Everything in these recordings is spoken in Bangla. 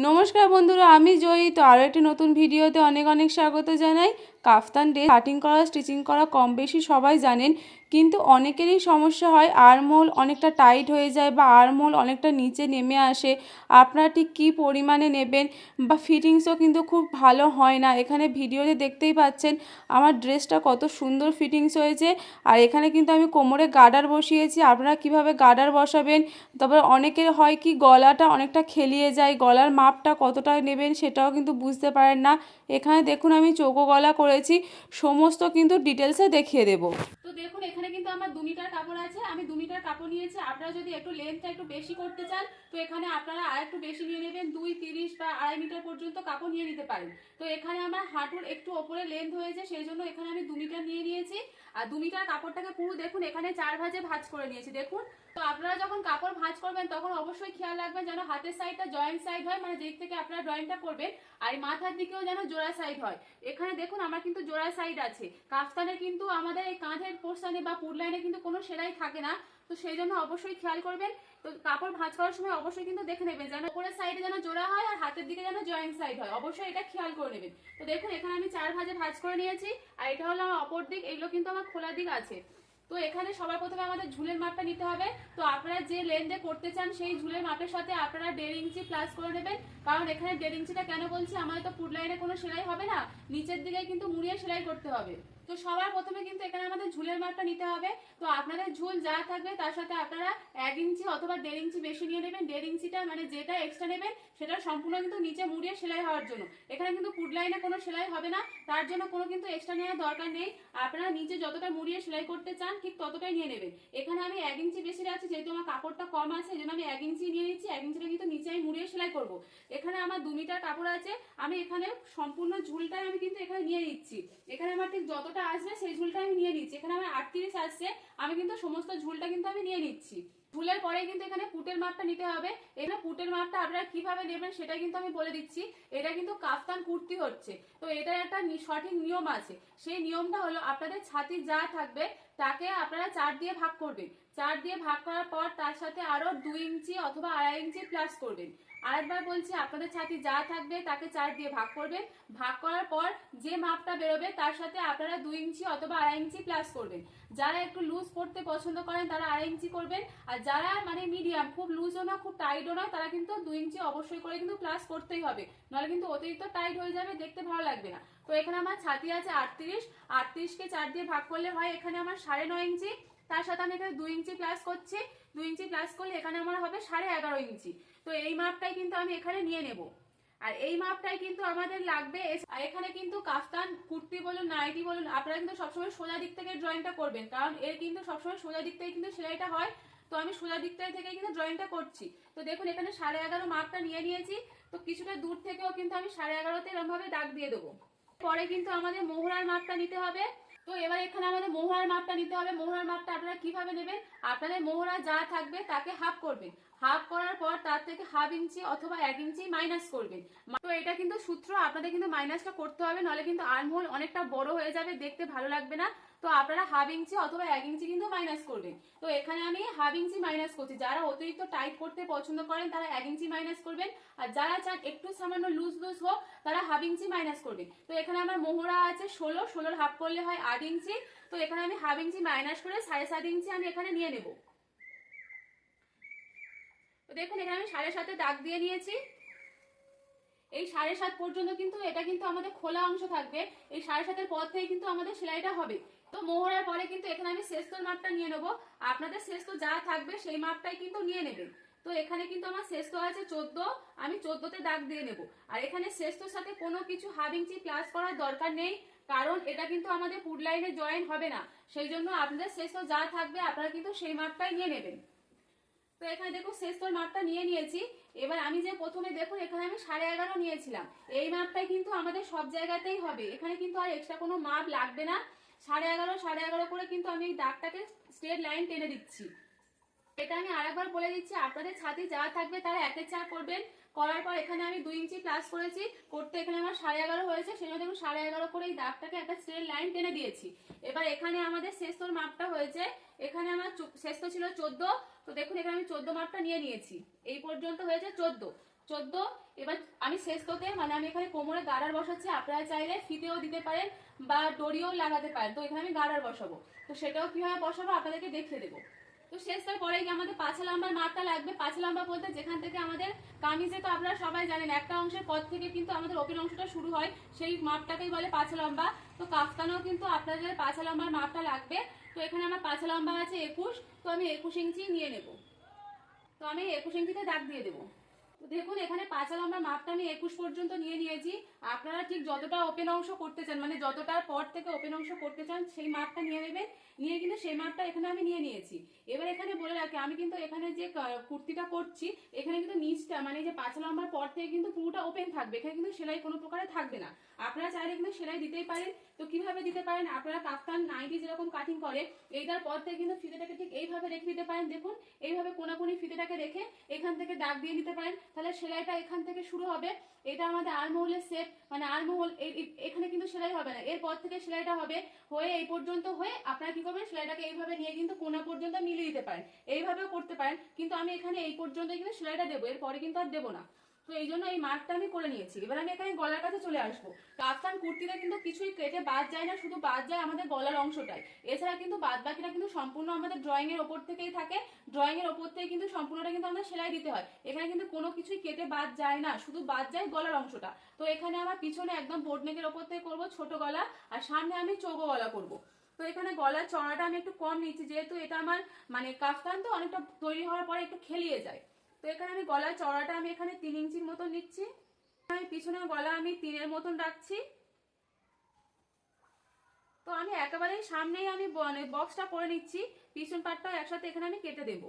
নমস্কার বন্ধুরা আমি জয়ী তো আরও একটি নতুন ভিডিওতে অনেক অনেক স্বাগত জানাই। কাফতান ড্রেস কাটিং করা স্টিচিং করা কম বেশি সবাই জানেন। কিন্তু অনেকেরই সমস্যা হয় আরমোল অনেকটা টাইট হয়ে যায় বা আরমোল অনেকটা নিচে নেমে আসে। আপনারা ঠিক কী পরিমাণে নেবেন বা ফিটিংসও কিন্তু খুব ভালো হয় না। এখানে ভিডিওতে দেখতেই পাচ্ছেন, আমার ড্রেসটা কত সুন্দর ফিটিংস হয়েছে। আর এখানে কিন্তু আমি কোমরে গার্ডার বসিয়েছি, আপনারা কীভাবে গার্ডার বসাবেন? তারপর অনেকের হয় কি, গলাটা অনেকটা খেলিয়ে যায়, গলার মাপটা কতটা নেবেন সেটাও কিন্তু বুঝতে পারেন না। এখানে দেখুন, আমি চৌকো গলা করেছি, সমস্ত কিন্তু ডিটেলসে দেখিয়ে দেবো। তো দেখুন, এখানে কিন্তু আমার দু মিটার কাপড় আছে, আমি দু মিটার কাপড় নিয়েছি, আপনারা যদি একটু লেন্থটা একটু বেশি করতে চান, তো এখানে আপনারা আর একটু বেশি নিয়ে নেবেন, দুই, তিরিশ বা আড়াই মিটার পর্যন্ত কাপড় নিয়ে নিতে পারেন। তো এখানে আমার হাঁটুর একটু ওপরে লেন্থ হয়েছে, সেই জন্য এখানে আমি দু মিটার নিয়ে নিয়েছি। আর দু মিটার কাপড়টাকে পুরো দেখুন, এখানে চার ভাজে ভাজ করে নিয়েছি, দেখুন। তো আপনারা যখন ভাঁজ করবেন, তখন অবশ্যই খেয়াল রাখবেন যেন হাতের সাইডটা জয়েন্ট সাইড হয় মানে যেদিক থেকে আপনারা ড্রয়িংটা করবেন, আর মাথার দিকেও যেন জোড়া সাইড হয়। এখানে দেখুন, আমার কিন্তু জোড়া সাইড আছে। কাফতানে কিন্তু আমাদের এই কাঁধের পোর্শনে বা পুর লাইনে কিন্তু কোনো সেলাই থাকে না। তো সেই জন্য অবশ্যই খেয়াল করবেন। তো কাপড় ভাঁজ করার সময় অবশ্যই কিন্তু দেখে নেবেন যেন উপরের সাইডে যেন জোড়া হয় আর হাতের দিকে যেন জয়েন্ট সাইড হয়। অবশ্যই এটা খেয়াল করে নেবেন। তো দেখুন, এখানে আমি চার ভাজে ভাঁজ করে নিয়েছি। আর এটা হলো আমার অপর দিক, এগুলো কিন্তু আমার খোলা দিক আছে। তো এখানে সবার প্রথমে আমাদের ঝুলের মাপটা নিতে হবে। তো আপনারা যে লেন্থে করতে চান সেই ঝুলের মাপের সাথে আপনারা দেড় ইঞ্চি প্লাস করে নেবেন। কারণ এখানে দেড় ইঞ্চিটা কেন বলছি? আমাদের তো ফুড লাইনে কোনো সেলাই হবে না। নিচের দিকে কিন্তু মুড়িয়ে সেলাই করতে হবে। তো সবার প্রথমে কিন্তু এখানে আমাদের ঝুলের মাপটা নিতে হবে। তো আপনাদের ঝুল যা থাকবে তার সাথে আপনারা এক ইঞ্চি অথবা দেড় ইঞ্চি বেশি নিয়ে নেবেন। দেড় ইঞ্চিটা মানে যেটা এক্সট্রা নেবেন সেটা সম্পূর্ণ কিন্তু নিচে মুড়িয়ে সেলাই হওয়ার জন্য। এখানে কিন্তু ফুড লাইনে কোনো সেলাই হবে না। তার জন্য কোনো কিন্তু এক্সট্রা নেওয়ার দরকার নেই। আপনারা নিচে যতটা মুড়িয়ে সেলাই করতে চান ঠিক ততটাই নিয়ে নেবেন। এখানে আমি এক ইঞ্চি বেশি রাখছি, যেহেতু আমার কাপড়টা কম আছে এই আমি এক ইঞ্চি নিয়ে নিচ্ছি। এক ইঞ্চিটা কিন্তু নিচে আমি মুড়িয়ে সেলাই করব। এখানে আমার দু মিটার কাপড় আছে। আমি এখানে সম্পূর্ণ ঝুলটাই আমি কিন্তু এখানে নিয়ে নিচ্ছি। এখানে আমার ঠিক যতটা আসবে, সেই ঝুলটা আমি নিয়ে নিচ্ছি। এখানে আমার আটত্রিশ আসছে, আমি কিন্তু সমস্ত ঝুলটা কিন্তু আমি নিয়ে নিচ্ছি। ঝুলের পরে কিন্তু এখানে পুটের মাপটা নিতে হবে। এখানে পুটের মাপটা আপনারা কীভাবে নেবেন সেটা কিন্তু আমি বলে দিচ্ছি। এটা কিন্তু কাফতান কুর্তি হচ্ছে। তো এটার একটা সঠিক নিয়ম আছে। সেই নিয়মটা হলো আপনাদের ছাতি যা থাকবে, তাকে আপনারা চার দিয়ে ভাগ করবেন। চার দিয়ে ভাগ করার পর তার সাথে আরও দুই ইঞ্চি অথবা আড়াই ইঞ্চি প্লাস করবেন। আরেকবার বলছি, আপনাদের ছাতি যা থাকবে তাকে চার দিয়ে ভাগ করবেন। ভাগ করার পর যে মাপটা বেরোবে তার সাথে আপনারা দুই ইঞ্চি অথবা আড়াই ইঞ্চি প্লাস করবেন। যারা একটু লুজ পড়তে পছন্দ করেন তারা আড়াই ইঞ্চি করবেন। আর যারা মানে মিডিয়াম খুব লুজও না, খুব টাইটও না, তারা কিন্তু দুই ইঞ্চি অবশ্যই করে কিন্তু প্লাস করতেই হবে। নাহলে কিন্তু অতিরিক্ত টাইট হয়ে যাবে, দেখতে ভালো লাগবে না। তো এখানে আমার ছাতি আছে আটত্রিশ। আটত্রিশকে চার দিয়ে ভাগ করলে হয় এখানে আমার সাড়ে নয় ইঞ্চি। তার সাথে আমি এখানে দুই ইঞ্চি প্লাস করছি। দুই ইঞ্চি প্লাস করলে এখানে আমার হবে সাড়ে এগারো ইঞ্চি। তো এই মাপটাই কিন্তু আমি এখানে নিয়ে নেব। আর এই মাপটাই কিন্তু আমাদের লাগবে আর এখানে কিন্তু কাফতান, কুর্তি বলুন, নাইটি বলুন, আপনারা কিন্তু সবসময় সোজা দিক থেকে ড্রয়িংটা করবেন। কারণ এর কিন্তু সবসময় সোজা দিক থেকে কিন্তু সেলাইটা হয়। তো আমি সোজা দিক থেকে কিন্তু ড্রয়িংটা করছি। তো দেখুন, এখানে সাড়ে এগারো মাপটা নিয়ে নিয়েছি। তো কিছুটা দূর থেকেও কিন্তু আমি সাড়ে এগারোতে এরমভাবে দাগ দিয়ে দেবো। পরে কিন্তু আমাদের মোহরার মাপটা নিতে হবে। তো এবার এখানে আমাদের মোহরার মাপটা নিতে হবে। মোহরার মাপটা আপনারা কীভাবে নেবেন? আপনাদের মোহরা যা থাকবে তাকে হাফ করবেন। হাফ করার পর তার থেকে হাফ ইঞ্চি অথবা এক ইঞ্চি মাইনাস করবেন। তো এটা কিন্তু সূত্র, আপনাদের কিন্তু মাইনাসটা করতে হবে, নাহলে কিন্তু আর্মহোল অনেকটা বড় হয়ে যাবে, দেখতে ভালো লাগবে না। তো আপনারা হাফ ইঞ্চি অথবা এক ইঞ্চি কিন্তু মাইনাস করবেন। তো এখানে আমি হাফ ইঞ্চি মাইনাস করছি। যারা অতিরিক্ত টাইট করতে পছন্দ করেন, তারা এক ইঞ্চি মাইনাস করবেন। আর যারা চান একটু সামান্য লুজ লুজ হোক, তারা হাফ ইঞ্চি মাইনাস করবেন। তো এখানে আমার মোহরা আছে ষোলো, ষোলোর হাফ করলে হয় আট ইঞ্চি তো এখানে আমি হাফ ইঞ্চি মাইনাস করে সাড়ে সাত ইঞ্চি আমি এখানে নিয়ে নেব। তো দেখুন, এখানে আমি সাড়ে সাতে দাগ দিয়ে নিয়েছি। এই সাড়ে সাত পর্যন্ত কিন্তু এটা কিন্তু আমাদের খোলা অংশ থাকবে। এই সাড়ে সাতের পর থেকে কিন্তু আমাদের সেলাইটা হবে। তো মোহরার পরে কিন্তু এখানে আমি শেষতোর মাপটা নিয়ে নেব। আপনাদের শেষতো যা থাকবে সেই মাপটাই কিন্তু নিয়ে নেবেন। তো এখানে কিন্তু আমার শেষতো আছে চোদ্দ, আমি চোদ্দতে দাগ দিয়ে নেব। আর এখানে শেষতোর সাথে কোনো কিছু হাফ ইঞ্চি প্লাস করার দরকার নেই, কারণ এটা কিন্তু আমাদের ফুড লাইনে জয়েন হবে না। সেই জন্য আপনাদের শেষতো যা থাকবে আপনারা কিন্তু সেই মাপটাই নিয়ে নেবেন। তো এখানে দেখুন শেষতোর মাপটা নিয়ে নিয়েছি। এবার আমি যে প্রথমে দেখুন, এখানে আমি সাড়ে এগারো নিয়েছিলাম। এই মাপটাই কিন্তু আমাদের সব জায়গাতেই হবে। এখানে কিন্তু আর এক্সট্রা কোনো মাপ লাগবে না। সাড়ে এগারো সাড়ে এগারো করে কিন্তু আমি এই দাগটাকে স্ট্রেট লাইন টেনে দিচ্ছি। এটা আমি আরেকবার বলে দিচ্ছি, আপনাদের ছাতি যা থাকবে তারা একের চার করবেন। করার পর এখানে আমি দুই ইঞ্চি প্লাস করেছি। করতে এখানে আমার সাড়ে এগারো হয়েছে জন্য দেখুন সাড়ে এগারো করে এই দাগটাকে একটা স্ট্রেট লাইন টেনে দিয়েছি। এবার এখানে আমাদের শেষতোর মাপটা হয়েছে এখানে আমার শেষ তো ছিল চোদ্দ, তো দেখুন এখানে আমি চোদ্দ মাপটা নিয়ে নিয়েছি। এই পর্যন্ত হয়েছে চোদ্দ। চোদ্দ, এবার আমি শেষ তোতে মানে আমি এখানে কোমরে গার্ডার বসাচ্ছি, আপনারা চাইলে ফিতেও দিতে পারেন বা দড়িও লাগাতে পারেন। তো এখানে আমি গার্ডার বসাবো। তো সেটাও কীভাবে বসাবো আপনাদেরকে দেখিয়ে দেবো। তো শেষটার পরে গিয়ে আমাদের পাঁচা লম্বার মাপটা লাগবে। পাঁচা লম্বা বলতে যেখান থেকে আমাদের কামিজে তো আপনারা সবাই জানেন, একটা অংশের পর থেকে কিন্তু আমাদের ওপেন অংশটা শুরু হয়। সেই মাপটাকেই বলে পাঁচা লম্বা তো কাফতানেও কিন্তু আপনাদের পাঁচা লম্বার মাপটা লাগবে। তো এখানে আমার পাঁচা লম্বা আছে একুশ, তো আমি একুশ ইঞ্চি নিয়ে নেব। তো আমি একুশ ইঞ্চিতে দাগ দিয়ে দেবো। তো দেখুন, এখানে পাঁচা লম্বা মাপটা আমি একুশ পর্যন্ত নিয়ে নিয়েছি। আপনারা ঠিক যতটা ওপেন অংশ করতে চান মানে যতটার পর থেকে ওপেন অংশ করতে চান, সেই মাপটা নিয়ে নেবেন। নিয়ে কিন্তু সেই মাপটা এখানে আমি নিয়ে নিয়েছি। এবার এখানে বলে রাখি, আমি কিন্তু এখানে যে কুর্তিটা করছি, এখানে কিন্তু নিচটা মানে যে পাঁচা লম্বার পর থেকে কিন্তু পুরোটা ওপেন থাকবে। এখানে কিন্তু সেলাই কোনো প্রকারে থাকবে না। আপনারা চাইলে কিন্তু সেলাই দিতেই পারেন। তো কীভাবে দিতে পারেন? আপনারা কাফতান নাইটি যেরকম কাটিং করে, এইটার পর থেকে কিন্তু ফিতেটাকে ঠিক এইভাবে রেখে দিতে পারেন। দেখুন, এইভাবে কোনাকুনি ফিতেটাকে রেখে এখান থেকে দাগ দিয়ে নিতে পারেন। তাহলে সেলাইটা এখান থেকে শুরু হবে। এটা আমাদের আরমহলের সেট মানে আরমহল এখানে কিন্তু সেলাই হবে না। এরপর থেকে সেলাইটা হবে হয়ে এই পর্যন্ত হয়ে আপনারা কি করবেন, সেলাইটাকে এইভাবে নিয়ে কিন্তু কোনা পর্যন্ত মিলিয়ে দিতে পারেন। এইভাবেও করতে পারেন, কিন্তু আমি এখানে এই পর্যন্ত কিন্তু সেলাইটা দেবো, এরপরে কিন্তু আর দেবো না। তো এই জন্য এই মার্কটা আমি করে নিয়েছি। এবার আমি এখানে গলার কাছে চলে আসব। কাফতান কুর্তিতে কিন্তু কিছুই কেটে বাদ যায় না, শুধু বাদ যায় আমাদের গলার অংশটাই। এছাড়া কিন্তু বাদ বাকিটা কিন্তু সম্পূর্ণ আমাদের ড্রয়িং এর ওপর থেকেই থাকে। ড্রয়িং এর ওপর থেকে কিন্তু সম্পূর্ণটা কিন্তু আমাদের সেলাই দিতে হয়। এখানে কিন্তু কোনো কিছুই কেটে বাদ যায় না, শুধু বাদ যায় গলার অংশটা। তো এখানে আমার পিছনে একদম বোর্ড নেকের ওপর থেকে করব ছোট গলা, আর সামনে আমি চৌকো গলা করব। তো এখানে গলার চড়াটা আমি একটু কম নিচ্ছি, যেহেতু এটা আমার মানে কাফতান তো অনেকটা তৈরি হওয়ার পরে একটু খেলিয়ে যায়। তো এখানে আমি গলার চড়াটা আমি এখানে তিন ইঞ্চির মতন নিচ্ছি। আমি পিছনের গলা আমি তিনের মতন রাখছি। তো আমি একেবারেই সামনেই আমি বক্সটা করে নিচ্ছি। পিছন পাটটাও একসাথে এখানে আমি কেটে দেবো।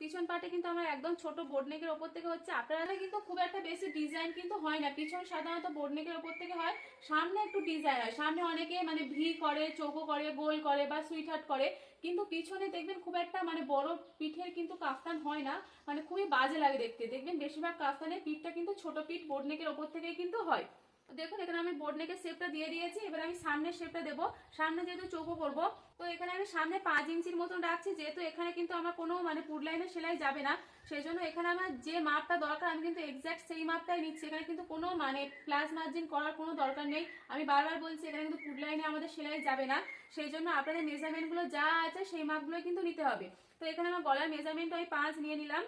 পিছন পাটে কিন্তু আমার একদম ছোট বোর্ড নেকের ওপর থেকে হচ্ছে, আপনারা কিন্তু খুব একটা বেশি ডিজাইন কিন্তু হয় না। পিছন সাধারণত বোর্ড নেকের ওপর থেকে হয়, সামনে একটু ডিজাইন হয়। সামনে অনেকে মানে ভি করে, চৌকো করে, গোল করে বা সুইট হার্ট করে, কিন্তু পিছনে দেখবেন খুব একটা মানে বড় পিঠের কিন্তু কাফতান হয় না। মানে খুবই বাজে লাগে দেখতে। দেখবেন বেশিরভাগ কাফতানের পিঠটা কিন্তু ছোট পিঠ বোর্ড নেকের ওপর থেকেই কিন্তু হয়। দেখুন, এখানে আমি বোর্ড নেকের শেপটা দিয়ে দিয়েছি। এবার আমি সামনের শেপটা দেবো। সামনে যেহেতু চৌকো করব, তো এখানে আমি সামনে পাঁচ ইঞ্চির মতন রাখছি। যেহেতু এখানে কিন্তু আমার কোনো মানে লাইনের সেলাই যাবে না সেই জন্য এখানে আমার যে মাপটা দরকার, আমি কিন্তু এক্স্যাক্ট সেই মাপটাই নিচ্ছি। এখানে কিন্তু কোনো মানে প্লাস মার্জিন করার কোনো দরকার নেই। আমি বারবার বলছি, এখানে কিন্তু পুড লাইনে আমাদের সেলাই যাবে না। সেই জন্য আপনাদের মেজারমেন্টগুলো যা আছে, সেই মাপগুলো কিন্তু নিতে হবে। তো এখানে আমার গলার মেজারমেন্ট আমি পাঁচ নিয়ে নিলাম।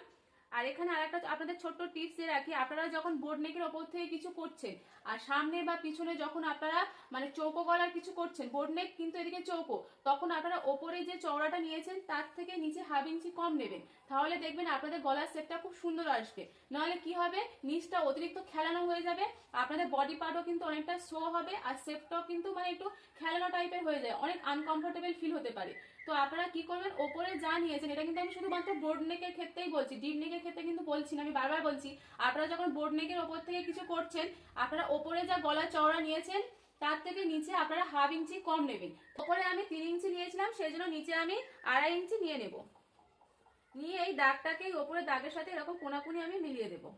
আর এখানে আরেকটা আপনাদের ছোট্ট টিপস দিয়ে রাখি, আপনারা যখন বোর্ড নেকের ওপর থেকে কিছু করছেন, আর সামনে বা পিছনে যখন আপনারা মানে চৌকো গলার কিছু করছেন বোর্ড নেক কিন্তু এদিকে চৌকো, তখন আপনারা ওপরে যে চওড়াটা নিয়েছেন, তার থেকে নিচে হাফ ইঞ্চি কম নেবেন। তাহলে দেখবেন আপনাদের গলার সেটটা খুব সুন্দর আসবে। নাহলে কি হবে? নিচটা অতিরিক্ত খেলানো হয়ে যাবে, আপনাদের বডি পার্টও কিন্তু অনেকটা শো হবে, আর শেপটাও কিন্তু মানে একটু খেলানো টাইপের হয়ে যায়, অনেক আনকমফোর্টেবল ফিল হতে পারে। তো আপনারা কি করবেন? ওপরে যা নিয়েছেন, এটা কিন্তু আমি শুধুমাত্র বোর্ড নেকের ক্ষেত্রেই বলছি। ডিপ নেকের ক্ষেত্রে কিন্তু বলছি না, আমি বারবার বলছি। আপনারা যখন বোর্ড নেকের ওপর থেকে কিছু করছেন, আপনারা ওপরে যা গলা চওড়া নিয়েছেন, তার থেকে নিচে আপনারা হাফ ইঞ্চি কম নেবেন। ওপরে আমি তিন ইঞ্চি নিয়েছিলাম সেই জন্য নিচে আমি আড়াই ইঞ্চি নিয়ে নেব। নিয়ে এই দাগটাকে ওপরে দাগের সাথে এরকম কোনাকুনি আমি মিলিয়ে দেবো।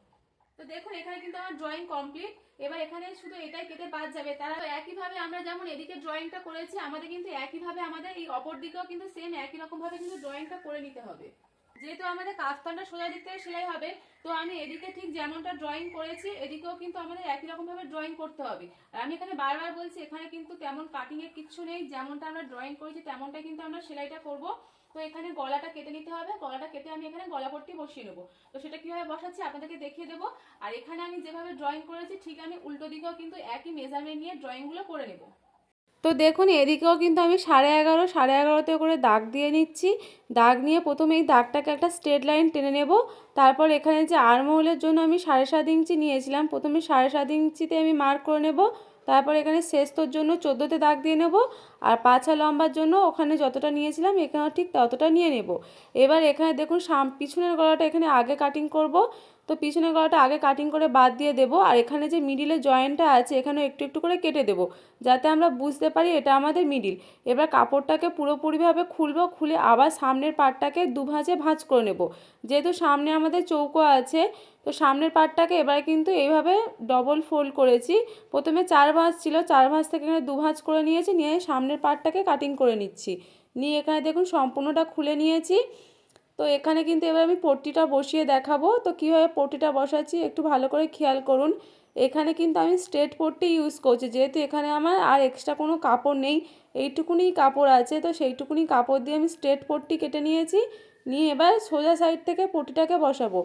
তো দেখুন, এখানে কিন্তু আমার ড্রয়িং কমপ্লিট এবার এখানে শুধু এটাই কেটে বাদ যাবে। তারা একইভাবে আমরা যেমন এদিকে ড্রয়িংটা করেছি, আমাদের কিন্তু একইভাবে আমাদের এই অপর দিকেও কিন্তু সেম একই রকম ভাবে কিন্তু ড্রয়িংটা করে নিতে হবে। যেহেতু আমাদের কাস্তানটা সোজা দিক থেকে সেলাই হবে, তো আমি এদিকে ঠিক যেমনটা ড্রয়িং করেছি, এদিকেও কিন্তু আমাদের একই রকম ভাবে ড্রয়িং করতে হবে। আর আমি এখানে বারবার বলছি, এখানে কিন্তু তেমন কাটিং এর কিচ্ছু নেই। যেমনটা আমরা ড্রয়িং করেছি তেমনটা কিন্তু আমরা সেলাইটা করব। তো এখানে গলাটা কেটে নিতে হবে। গলাটা কেটে আমি এখানে গলা পট্টি বসিয়ে নেব। তো সেটা কীভাবে বসাচ্ছি আপনাদেরকে দেখিয়ে দেবো। আর এখানে আমি যেভাবে ড্রয়িং করেছি, ঠিক আমি উল্টো দিকেও কিন্তু একই মেজারমেন্ট নিয়ে ড্রয়িংগুলো করে নেব। তো দেখুন, এদিকেও কিন্তু আমি সাড়ে এগারো, সাড়ে এগারোতে করে দাগ দিয়ে নিচ্ছি। দাগ নিয়ে প্রথমে এই দাগটাকে একটা স্ট্রেট লাইন টেনে নেব। তারপর এখানে যে আরমহলের জন্য আমি সাড়ে সাত ইঞ্চি নিয়েছিলাম, প্রথমে সাড়ে সাত ইঞ্চিতে আমি মার্ক করে নেব। তারপর এখানে শেষতোর জন্য চোদ্দোতে দাগ দিয়ে নেব, আর পাছা লম্বার জন্য ওখানে যতটা নিয়েছিলাম এখানেও ঠিক ততটা নিয়ে নেব। এবার এখানে দেখুন সাম পিছনের গলাটা এখানে আগে কাটিং করব, তো পিছনের গলাটা আগে কাটিং করে বাদ দিয়ে দেবো, আর এখানে যে মিডিলে জয়েন্টটা আছে এখানে একটু একটু করে কেটে দেবো, যাতে আমরা বুঝতে পারি এটা আমাদের মিডিল এবার কাপড়টাকে পুরোপুরিভাবে খুলবো, খুলে আবার সামনের পাটটাকে দুভাঁজে ভাঁজ করে নেব। যেহেতু সামনে আমাদের চৌকো আছে তো সামনের পাটটাকে এবার কিন্তু এইভাবে ডবল ফোল্ড করেছি। প্রথমে চার ভাঁজ ছিল, চার ভাঁজ থেকে এখানে দু ভাঁজ করে নিয়েছি, নিয়ে সামনের পাটটাকে কাটিং করে নিচ্ছি। নিয়ে এখানে দেখুন সম্পূর্ণটা খুলে নিয়েছি। তো এখানে কিন্তু এবার আমি পট্টিটা বসিয়ে দেখাবো। তো কীভাবে পট্টিটা বসাচ্ছি একটু ভালো করে খেয়াল করুন। এখানে কিন্তু আমি স্ট্রেট পট্টি ইউজ করছি, যেহেতু এখানে আমার আর এক্সট্রা কোনো কাপড় নেই, এইটুকুনি কাপড় আছে। তো সেইটুকুনি কাপড় দিয়ে আমি স্ট্রেট পট্টি কেটে নিয়েছি। নিয়ে এবার সোজা সাইড থেকে পট্টিটাকে বসাবো।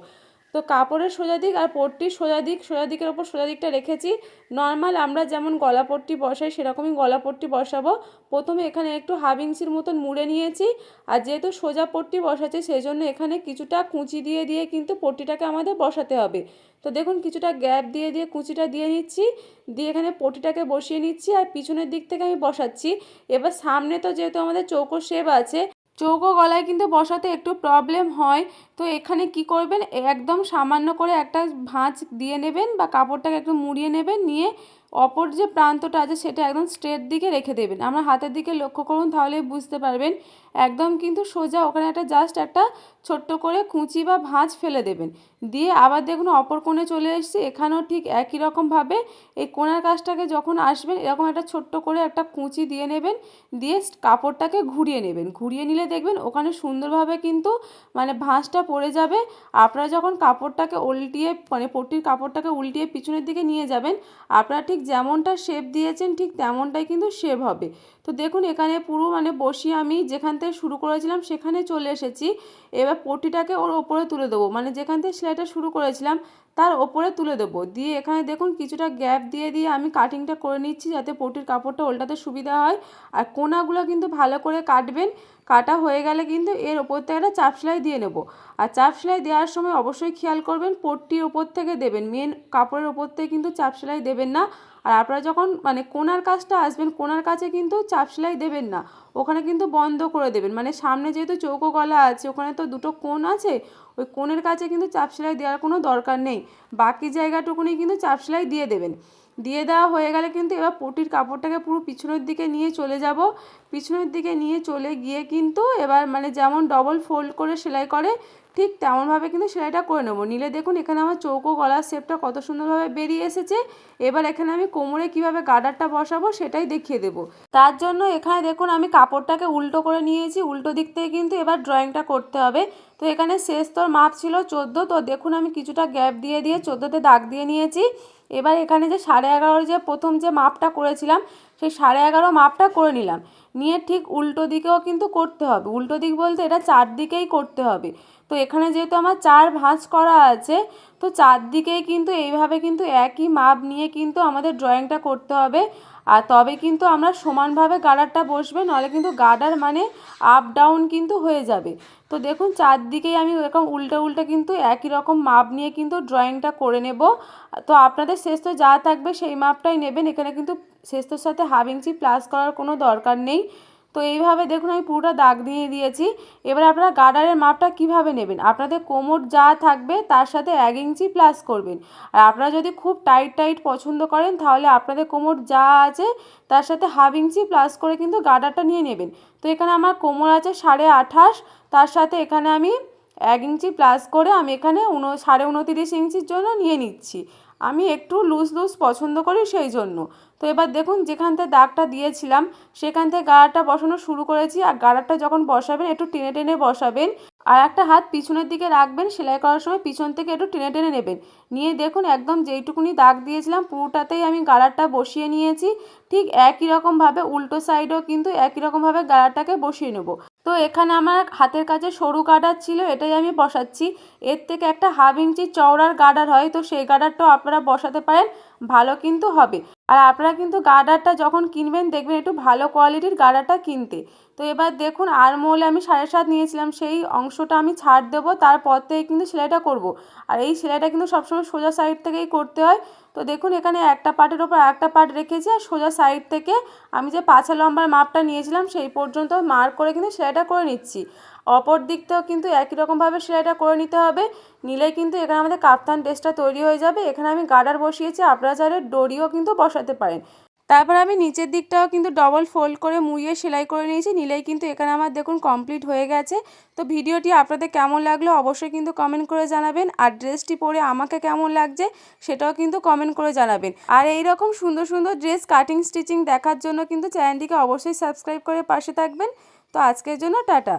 তো কাপড়ের সোজা দিক আর পট্টির সোজা দিক, সোজা দিকের ওপর সোজা দিকটা রেখেছি। নর্মাল আমরা যেমন গলা পট্টি বসাই, সেরকমই গলা পট্টি বসাবো। প্রথমে এখানে একটু হাফ ইঞ্চির মতন মুড়ে নিয়েছি। আর যেহেতু সোজা পট্টি বসাচ্ছি সেই জন্য এখানে কিছুটা কুঁচি দিয়ে দিয়ে কিন্তু পট্টিটাকে আমাদের বসাতে হবে। তো দেখুন, কিছুটা গ্যাপ দিয়ে দিয়ে কুচিটা দিয়ে নিচ্ছি। দিয়ে এখানে পটিটাকে বসিয়ে নিচ্ছি আর পিছনের দিক থেকে আমি বসাচ্ছি। এবার সামনে তো যেহেতু আমাদের চৌকো শেপ আছে চৌকো গলায় কিন্তু বসাতে একটু প্রবলেম হয়। তো এখানে কি করবেন? একদম সামান্য করে একটা ভাঁজ দিয়ে নেবেন বা কাপড়টাকে একটু মুড়িয়ে নেবেন, নিয়ে অপর যে প্রান্তটা আছে সেটা একদম স্ট্রেট দিকে রেখে দেবেন। আমরা হাতের দিকে লক্ষ্য করুন তাহলেই বুঝতে পারবেন। একদম কিন্তু সোজা ওখানে একটা জাস্ট একটা ছোট্ট করে কুঁচি বা ভাঁজ ফেলে দেবেন। দিয়ে আবার দেখুন অপর কোণে চলে এসেছি। এখানেও ঠিক একই রকমভাবে এই কোণার কাজটাকে যখন আসবেন এরকম একটা ছোট্ট করে একটা কুঁচি দিয়ে নেবেন। দিয়ে কাপড়টাকে ঘুরিয়ে নেবেন। ঘুরিয়ে নিলে দেখবেন ওখানে সুন্দরভাবে কিন্তু মানে ভাঁজটা পড়ে যাবে। আপনারা যখন কাপড়টাকে উল্টিয়ে মানে পট্টির কাপড়টাকে উল্টিয়ে পিছনের দিকে নিয়ে যাবেন, আপনারা ঠিক যেমনটা শেপ দিয়েছেন, ঠিক তেমনটাই কিন্তু শেপ হবে। তো দেখুন, এখানে পুরো মানে বসিয়ে আমি যেখান থেকে শুরু করেছিলাম, সেখানে চলে এসেছি। এবার পটিটাকে ওর ওপরে তুলে দেবো। মানে যেখান থেকে সেলাইটা শুরু করেছিলাম তার ওপরে তুলে দেবো। দিয়ে এখানে দেখুন কিছুটা গ্যাপ দিয়ে দিয়ে আমি কাটিংটা করে নিচ্ছি যাতে পটির কাপড়টা ওল্টাতে সুবিধা হয়। আর কোনাগুলো কিন্তু ভালো করে কাটবেন। কাটা হয়ে গেলে কিন্তু এর ওপর থেকে একটা চাপ সেলাই দিয়ে নেব। আর চাপ সেলাই দেওয়ার সময় অবশ্যই খেয়াল করবেন, পট্টির ওপর থেকে দেবেন। মেন কাপড়ের ওপর থেকে কিন্তু চাপ সেলাই দেবেন না। আর আপনারা যখন মানে কোনার কাজটা আসবেন, কোনার কাছে কিন্তু চাপ সেলাই দেবেন না। ওখানে কিন্তু বন্ধ করে দেবেন। মানে সামনে যেহেতু চৌকো গলা আছে, ওখানে তো দুটো কোণ আছে, ওই কোণের কাছে কিন্তু চাপ সেলাই দেওয়ার কোনো দরকার নেই। বাকি জায়গাটুকুনি কিন্তু চাপ সেলাই দিয়ে দেবেন। দিয়ে দেওয়া হয়ে গেলে কিন্তু এবার পটির কাপড়টাকে পুরো পিছনের দিকে নিয়ে চলে যাব। পিছনের দিকে নিয়ে চলে গিয়ে কিন্তু এবার মানে যেমন ডবল ফোল্ড করে সেলাই করে, ঠিক তেমনভাবে কিন্তু সেলাইটা করে নেব। নিলে দেখুন এখানে আমার চৌকো গলার শেপটা কত সুন্দরভাবে বেরিয়ে এসেছে। এবার এখানে আমি কোমরে কীভাবে গার্ডারটা বসাবো সেটাই দেখিয়ে দেবো। তার জন্য এখানে দেখুন আমি কাপড়টাকে উল্টো করে নিয়েছি। উল্টো দিক থেকে কিন্তু এবার ড্রয়িংটা করতে হবে। তো এখানে শেষ তোর মাপ ছিল চোদ্দ। তো দেখুন আমি কিছুটা গ্যাপ দিয়ে দিয়ে চোদ্দোতে দাগ দিয়ে নিয়েছি। এবার এখানে যে সাড়ে এগারোর যে প্রথম যে মাপটা করেছিলাম, সেই সাড়ে এগারো মাপটা করে নিলাম। নিয়ে ঠিক উল্টো দিকেও কিন্তু করতে হবে। উল্টো দিক বলতে এটা চারদিকেই করতে হবে। তো এখানে যেহেতু আমার চার ভাঁজ করা আছে, তো চারদিকেই কিন্তু এইভাবে কিন্তু একই মাপ নিয়ে কিন্তু আমাদের ড্রয়িংটা করতে হবে। আর তবে কিন্তু আমরা সমানভাবে গার্ডারটা বসবে নাহলে কিন্তু গার্ডার মানে আপ ডাউন কিন্তু হয়ে যাবে। তো দেখুন, চারদিকেই আমি এরকম উল্টে উল্টে কিন্তু একই রকম মাপ নিয়ে কিন্তু ড্রয়িংটা করে নেব। তো আপনাদের শেষ তো যা থাকবে সেই মাপটাই নেবেন, এখানে কিন্তু শেষতোর সাথে হাফ ইঞ্চি প্লাস করার কোনো দরকার নেই। তো এইভাবে দেখুন আমি পুরোটা দাগ দিয়ে দিয়েছি। এবার আপনারা গার্ডারের মাপটা কীভাবে নেবেন? আপনাদের কোমর যা থাকবে তার সাথে এক ইঞ্চি প্লাস করবেন। আর আপনারা যদি খুব টাইট টাইট পছন্দ করেন, তাহলে আপনাদের কোমর যা আছে তার সাথে হাফ ইঞ্চি প্লাস করে কিন্তু গার্ডারটা নিয়ে নেবেন। তো এখানে আমার কোমর আছে সাড়ে আঠাশ, তার সাথে এখানে আমি এক ইঞ্চি প্লাস করে আমি এখানে উন, সাড়ে উনতিরিশ ইঞ্চির জন্য নিয়ে নিচ্ছি। আমি একটু লুজ লুজ পছন্দ করি সেই জন্য। তো এবার দেখুন, যেখান থেকে দাগটা দিয়েছিলাম, সেখান থেকে গাড়াটা বসানো শুরু করেছি। আর গাড়াটা যখন বসাবেন, একটু টেনে টেনে বসাবেন। আর একটা হাত পিছনের দিকে রাখবেন, সেলাই করার সময় পিছন থেকে একটু টেনে টেনে নেবেন। নিয়ে দেখুন, একদম যেইটুকুনি দাগ দিয়েছিলাম, পুরোটাতেই আমি গাড়াটা বসিয়ে নিয়েছি। ঠিক একই রকমভাবে উল্টো সাইডেও কিন্তু একই রকমভাবে গাড়াটাকে বসিয়ে নেব। তো এখানে আমার হাতের কাছে সরু গার্ডার ছিল, এটাই আমি বসাচ্ছি। এর থেকে একটা হাফ ইঞ্চি চওড়ার গার্ডার হয়, তো সেই গার্ডারটাও আপনারা বসাতে পারেন, ভালো কিন্তু হবে। আর আপনারা কিন্তু গার্ডারটা যখন কিনবেন, দেখবেন একটু ভালো কোয়ালিটির গার্ডারটা কিনতে। তো এবার দেখুন, আর মহলে আমি সাড়ে সাত নিয়েছিলাম, সেই অংশটা আমি ছাড় দেবো, তারপর থেকে কিন্তু সেলাইটা করব। আর এই সেলাইটা কিন্তু সবসময় সোজা সাইড থেকেই করতে হয়। তো দেখুন, এখানে একটা পার্টের ওপর একটা পার্ট রেখেছি, আর সোজা সাইড থেকে আমি যে পাছা লম্বার মাপটা নিয়েছিলাম, সেই পর্যন্ত মার্ক করে কিন্তু সেলাইটা করে নিচ্ছি। অপর দিকটাও কিন্তু একই রকমভাবে সেলাইটা করে নিতে হবে। নিলে কিন্তু এখানে আমাদের কাপ্তান ড্রেসটা তৈরি হয়ে যাবে। এখানে আমি গার্ডার বসিয়েছি, আপনারা চাইলে ডরিও কিন্তু বসাতে পারেন। তারপর আমি নিচের দিকটাও কিন্তু ডবল ফোল্ড করে মুড়িয়ে সেলাই করে নিয়েছি। নিলেই কিন্তু এখানে আমার দেখুন কমপ্লিট হয়ে গেছে। তো ভিডিওটি আপনাদের কেমন লাগল অবশ্যই কিন্তু কমেন্ট করে জানাবেন। আর ড্রেসটি পরে আমাকে কেমন লাগছে সেটাও কিন্তু কমেন্ট করে জানাবেন। আর এই রকম সুন্দর সুন্দর ড্রেস কাটিং স্টিচিং দেখার জন্য কিন্তু চ্যানেলটিকে অবশ্যই সাবস্ক্রাইব করে পাশে থাকবেন। তো আজকের জন্য টাটা।